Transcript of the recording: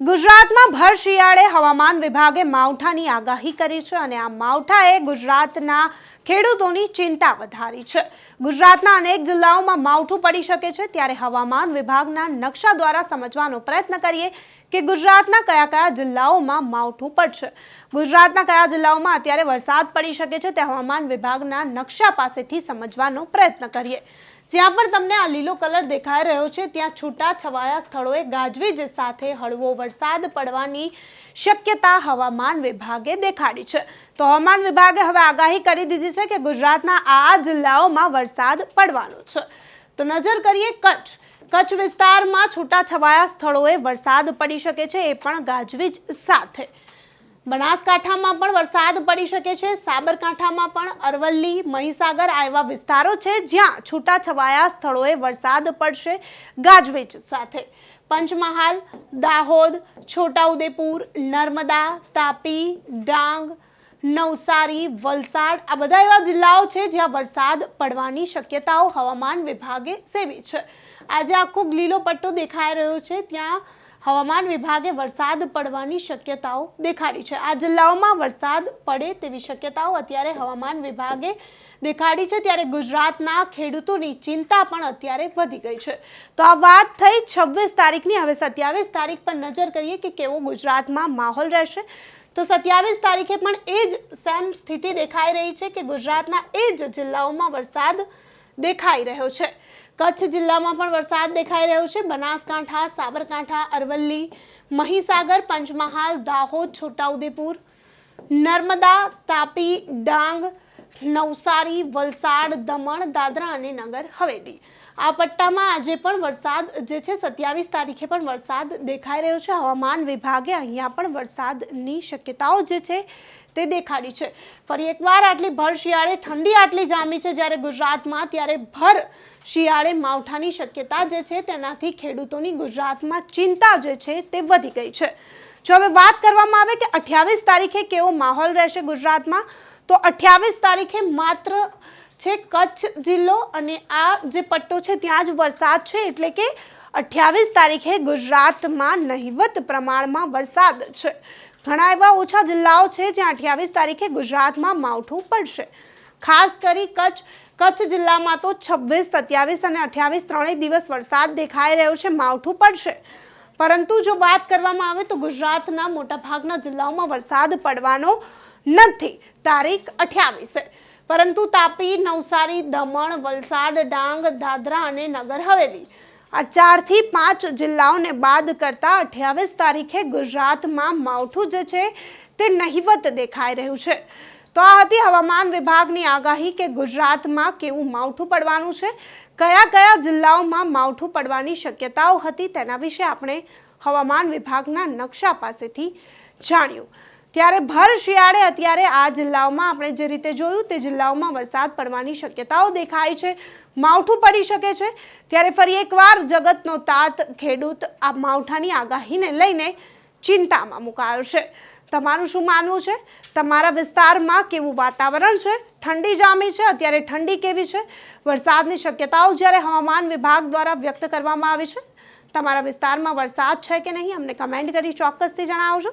ગુજરાતમાં ભર શિયાળે હવામાન વિભાગે માવઠાની આગાહી કરી છે અને આ માવઠાએ ગુજરાતના ખેડૂતોની ચિંતા વધારી છે. ગુજરાતના અનેક જિલ્લાઓમાં માવઠું પડી શકે છે, ત્યારે હવામાન વિભાગના નકશા દ્વારા સમજવાનો પ્રયત્ન કરીએ કે ગુજરાતના કયા કયા જિલ્લાઓમાં માવઠું પડશે. ગુજરાતના કયા જિલ્લાઓમાં અત્યારે વરસાદ પડી શકે છે, તે હવામાન વિભાગના નકશા પાસેથી સમજવાનો પ્રયત્ન કરીએ. જ્યાં પણ તમને આ લીલો કલર દેખાઈ રહ્યો છે, ત્યાં છૂટા છવાયા સ્થળોએ ગાજવીજ સાથે હળવો વરસાદ પડવાની શક્યતા હવામાન વિભાગે દેખાડી છે. તો હવામાન વિભાગે હવે આગાહી કરી દીધી છે કે ગુજરાતના આ જિલ્લાઓમાં વરસાદ પડવાનો છે. તો નજર કરીએ કચ્છ. કચ્છ વિસ્તારમાં છૂટાછવાયા સ્થળોએ વરસાદ પડી શકે છે એ પણ ગાજવીજ સાથે. બનાસકાંઠામાં પણ વરસાદ પડી શકે છે. સાબરકાંઠામાં પણ અરવલ્લી, મહીસાગર આ એવા વિસ્તારો છે જ્યાં છૂટાછવાયા સ્થળોએ વરસાદ પડશે ગાજવીજ સાથે. પંચમહાલ, દાહોદ, છોટાઉદેપુર, નર્મદા, તાપી, ડાંગ નવસારી, વલસાડ આ બધા એવા જિલ્લાઓ છે જ્યાં વરસાદ પડવાની શક્યતાઓ હવામાન વિભાગે સેવી છે. આજે આખો લીલો પટ્ટો દેખાઈ રહ્યો છે, ત્યાં હવામાન વિભાગે વરસાદ પડવાની શક્યતાઓ દેખાડી છે. આ જિલ્લાઓમાં વરસાદ પડે તેવી શક્યતાઓ અત્યારે હવામાન વિભાગે દેખાડી છે, ત્યારે ગુજરાતના ખેડૂતોની ચિંતા પણ અત્યારે વધી ગઈ છે. તો આ વાત થઈ છવ્વીસ તારીખની. હવે સત્યાવીસ તારીખ પર નજર કરીએ કે કેવો ગુજરાતમાં માહોલ રહેશે. તો સત્યાવીસ તારીખે પણ એ જ સેમ સ્થિતિ દેખાઈ રહી છે કે ગુજરાતના એ જ જિલ્લાઓમાં વરસાદ દેખાઈ રહ્યો છે. કચ્છ જિલ્લામાં પણ વરસાદ દેખાઈ રહ્યો છે. બનાસકાંઠા, સાબરકાંઠા, અરવલ્લી, મહીસાગર, પંચમહાલ, દાહોદ, છોટાઉદેપુર, નર્મદા, તાપી, ડાંગ, નવસારી, વલસાડ, દમણ, દાદરા અને નગર હવેલી. આ પટ્ટામાં આજે પણ વરસાદ, જે છે સત્યાવીસ તારીખે પણ વરસાદ દેખાઈ રહ્યો છે. હવામાન વિભાગે અહીંયા પણ વરસાદની શક્યતાઓ જે છે તે દેખાડી છે. ફરી એકવાર આટલી ભર શિયાળે, ઠંડી આટલી જામી છે જ્યારે ગુજરાતમાં, ત્યારે ભર શિયાળે માવઠાની શક્યતા જે છે તેનાથી ખેડૂતોની ગુજરાતમાં ચિંતા જે છે તે વધી ગઈ છે. જો હવે વાત કરવામાં આવે કે અઠ્યાવીસ તારીખે કેવો માહોલ રહેશે ગુજરાતમાં, તો અઠ્યાવીસ તારીખે માત્ર છે કચ્છ જિલ્લો અને આ જે પટ્ટો છે ત્યાં જ વરસાદ છે એટલે કે અઠ્યાવીસ તારીખે ગુજરાતમાં નહિવત પ્રમાણમાં વરસાદ છે. ઘણા એવા ઓછા જિલ્લાઓ છે જ્યાં અઠ્યાવીસ તારીખે ગુજરાતમાં માવઠું પડશે. ખાસ કરી કચ્છ કચ્છ જિલ્લામાં તો છવ્વીસ, સત્યાવીસ અને અઠ્યાવીસ ત્રણેય દિવસ વરસાદ દેખાઈ રહ્યો છે, માવઠું પડશે. પરંતુ જો વાત કરવામાં આવે તો ગુજરાતના મોટાભાગના જિલ્લાઓમાં વરસાદ પડવાનો નથી. તારીખ અઠ્યાવીસે. પરંતુ તાપી, નવસારી, દમણ, વલસાડ, ડાંગ, દાદરા અને નગર હવેલી. આ ચારથી પાંચ જિલ્લાઓને બાદ કરતા અઠ્યાવીસ તારીખે ગુજરાતમાં માવઠું જે છે તે નહિવત દેખાઈ રહ્યું છે. તો આ હતી હવામાન વિભાગની આગાહી કે ગુજરાતમાં કેવું માવઠું પડવાનું છે? કયા કયા જિલ્લાઓમાં માવઠું પડવાની શક્યતાઓ હતી તેના વિશે આપણે હવામાન વિભાગના નકશા પાસેથી જાણ્યું. ત્યારે ભર શિયાળે અત્યારે આ જિલ્લાઓમાં આપણે જે રીતે જોયું તે જિલ્લાઓમાં વરસાદ પડવાની શક્યતાઓ દેખાય છે, માવઠું પડી શકે છે. ત્યારે ફરી એકવાર જગતનો તાત, ખેડૂત આ માવઠાની આગાહીને લઈને ચિંતામાં મુકાયો છે. તમારું શું માનવું છે? તમારા વિસ્તારમાં કેવું વાતાવરણ છે? ઠંડી જામી છે? અત્યારે ઠંડી કેવી છે? વરસાદની શક્યતાઓ જ્યારે હવામાન વિભાગ દ્વારા વ્યક્ત કરવામાં આવી છે? તમારા વિસ્તારમાં વરસાદ છે કે નહીં? અમને કમેન્ટ કરી ચોક્કસથી જણાવજો.